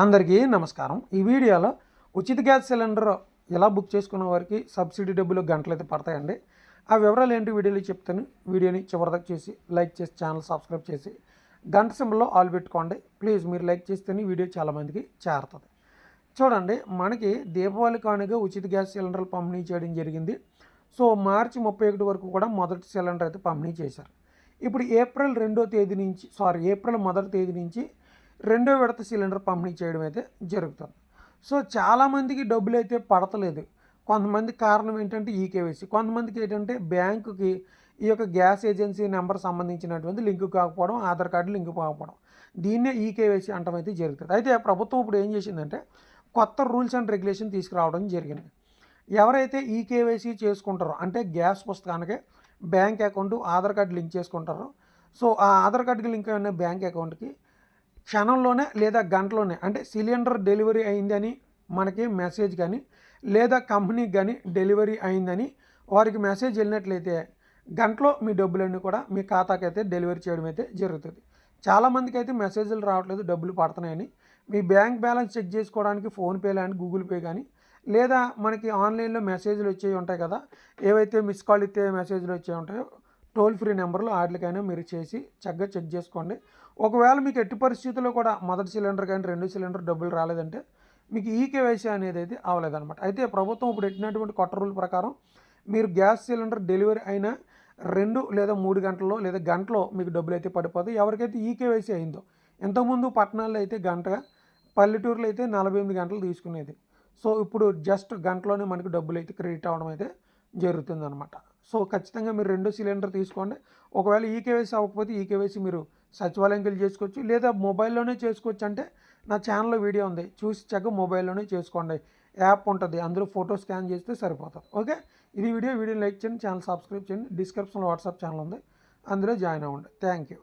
అందరికీ నమస్కారం. ఈ వీడియోలో ఉచిత గ్యాస్ సిలిండర్ ఎలా బుక్ చేసుకున్న వారికి సబ్సిడీ డబ్బులు గంటలు అయితే పడతాయండి. ఆ వివరాలు ఏంటి వీడియోలో చెప్తాను. వీడియోని చివరిదాకా చేసి లైక్ చేసి ఛానల్ సబ్స్క్రైబ్ చేసి గంట సింబల్లో ఆల్ పెట్టుకోండి. ప్లీజ్ మీరు లైక్ చేస్తేనే వీడియో చాలామందికి చేరుతుంది. చూడండి మనకి దీపావళి కానుక ఉచిత గ్యాస్ సిలిండర్లు పంపిణీ చేయడం జరిగింది. సో మార్చి ముప్పై ఒకటి వరకు కూడా మొదటి సిలిండర్ అయితే పంపిణీ చేశారు. ఇప్పుడు ఏప్రిల్ రెండో తేదీ నుంచి సారీ ఏప్రిల్ మొదటి తేదీ నుంచి రెండో విడత సిలిండర్ పంపిణీ చేయడం అయితే జరుగుతుంది. సో చాలామందికి డబ్బులు అయితే పడతలేదు. కొంతమంది కారణం ఏంటంటే ఈకేవైసీ కొంతమందికి ఏంటంటే బ్యాంకుకి ఈ యొక్క గ్యాస్ ఏజెన్సీ నెంబర్ సంబంధించినటువంటి లింక్ కాకపోవడం ఆధార్ కార్డు లింక్ కాకపోవడం దీన్నే ఈకేవైసీ అంటం అయితే జరుగుతుంది. అయితే ప్రభుత్వం ఇప్పుడు ఏం చేసిందంటే కొత్త రూల్స్ అండ్ రెగ్యులేషన్ తీసుకురావడం జరిగింది. ఎవరైతే ఈకేవైసీ చేసుకుంటారో అంటే గ్యాస్ పుస్తకానికి bank account Aadhaar card link చేసుకుంటారో సో ఆ ఆధార్ కార్డుకి లింక్ అయిన బ్యాంక్ అకౌంట్కి క్షణంలోనే లేదా గంటలోనే అంటే సిలిండర్ డెలివరీ అయిందని మనకి మెసేజ్ కానీ లేదా కంపెనీకి కానీ డెలివరీ అయిందని వారికి మెసేజ్ వెళ్ళినట్లయితే గంటలో మీ డబ్బులన్నీ కూడా మీ ఖాతాకి అయితే డెలివరీ చేయడం అయితే జరుగుతుంది. చాలామందికి అయితే మెసేజ్లు రావట్లేదు డబ్బులు పడుతున్నాయని. మీ బ్యాంక్ బ్యాలెన్స్ చెక్ చేసుకోవడానికి ఫోన్పే లాంటి గూగుల్ పే కానీ లేదా మనకి ఆన్లైన్లో మెసేజ్లు వచ్చేవి ఉంటాయి కదా ఏవైతే మిస్ కాల్ ఇస్తే మెసేజ్లు వచ్చే ఉంటాయో టోల్ ఫ్రీ నెంబర్లు వాటికైనా మీరు చేసి చక్కగా చెక్ చేసుకోండి. ఒకవేళ మీకు ఎట్టి పరిస్థితుల్లో కూడా మొదటి సిలిండర్ కానీ రెండు సిలిండర్ డబ్బులు రాలేదంటే మీకు ఈ కేవైసీ అనేది అయితే అవ్వలేదన్నమాట అయితే ప్రభుత్వం ఇప్పుడు ఎట్టినటువంటి కొత్త రూల్ ప్రకారం మీరు గ్యాస్ సిలిండర్ డెలివరీ అయిన రెండు లేదా మూడు గంటల్లో లేదా గంటలో మీకు డబ్బులు అయితే పడిపోతాయి. ఎవరికైతే ఈ కేవైసీ అయిందో ఇంతకుముందు పట్టణాల్లో అయితే గంటగా పల్లెటూరులో అయితే నలభై ఎనిమిది గంటలు తీసుకునేది. సో ఇప్పుడు జస్ట్ గంటలోనే మనకు డబ్బులు అయితే క్రెడిట్ అవ్వడం అయితే జరుగుతుందన్నమాట. సో ఖచ్చితంగా మీరు రెండో సిలిండర్ తీసుకోండి. ఒకవేళ ఈ కేవైసీ అవ్వకపోతే ఈ కేవైసీ మీరు సచివాలయంకి వెళ్ళి చేసుకోవచ్చు. లేదా మొబైల్లోనే చేసుకోవచ్చు అంటే నా ఛానల్లో వీడియో ఉంది. చూసి చక్కగా మొబైల్లోనే చేసుకోండి. యాప్ ఉంటుంది. అందులో ఫోటో స్కాన్ చేస్తే సరిపోతుంది. ఓకే? ఇది వీడియో. వీడియో లైక్ చేయండి. ఛానల్ సబ్స్క్రైబ్ చేయండి. డిస్క్రిప్షన్లో వాట్సాప్ ఛానల్ ఉంది. అందులో జాయిన్ అవ్వండి. Thank you.